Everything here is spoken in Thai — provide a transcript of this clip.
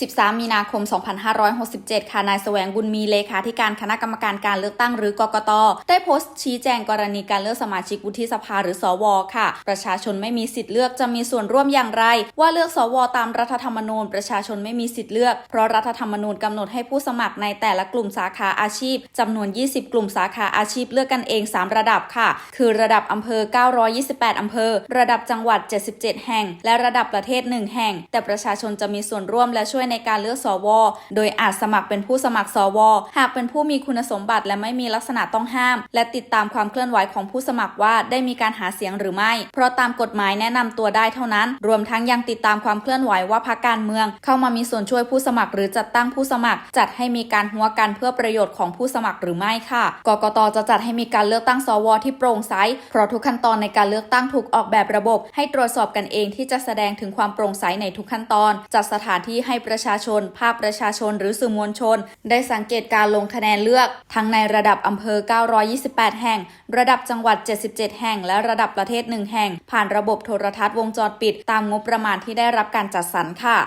13 มีนาคม 2567 ค่ะ นายแสวงบุญมีเลขาธิการคณะกรรมการการเลือกตั้งหรือกกต ได้โพสต์ชี้แจงกรณีการเลือกสมาชิกวุฒิสภาหรือสว ค่ะ ประชาชนไม่มีสิทธิ์เลือกจะมีส่วนร่วมอย่างไร ว่าเลือกสว ตามรัฐธรรมนูญ ประชาชนไม่มีสิทธิ์เลือก เพราะรัฐธรรมนูญกำหนดให้ผู้สมัครในแต่ละกลุ่มสาขาอาชีพจำนวน 20 กลุ่มสาขาอาชีพเลือกกันเอง 3 ระดับค่ะ คือระดับอำเภอ 928 อำเภอ ระดับจังหวัด 77 แห่ง และระดับประเทศ 1 แห่ง แต่ประชาชนจะมีส่วนร่วมและช่วยในการเลือกสว โดยอาจสมัครเป็นผู้สมัครสว หากเป็นผู้มีคุณสมบัติและไม่มีลักษณะต้องห้าม และติดตามความเคลื่อนไหวของผู้สมัครว่าได้มีการหาเสียงหรือไม่ เพราะตามกฎหมายแนะนำตัวได้เท่านั้น รวมทั้งยังติดตามความเคลื่อนไหวว่าพรรคการเมือง เข้ามามีส่วนช่วยผู้สมัคร หรือจัดตั้งผู้สมัคร จัดให้มีการหัวกันเพื่อประโยชน์ของผู้สมัครหรือไม่ค่ะ กกตจะจัดให้มีการเลือกตั้งสว ที่โปร่งใส เพราะทุกขั้นตอนในการเลือกตั้งถูกออกแบบระบบ ให้ตรวจสอบกันเองที่จะแสดงถึงความโปร่งใสในทุกขั้นตอน จัดสถานที่ให้ประชาชน ภาคประชาชนหรือสื่อมวลชน ได้สังเกตการลงคะแนนเลือก ทั้งในระดับอำเภอ 928 แห่ง ระดับจังหวัด 77 แห่ง และระดับประเทศ 1 แห่ง ผ่านระบบโทรทัศน์วงจรปิด ตามงบประมาณที่ได้รับการจัดสรรค่ะ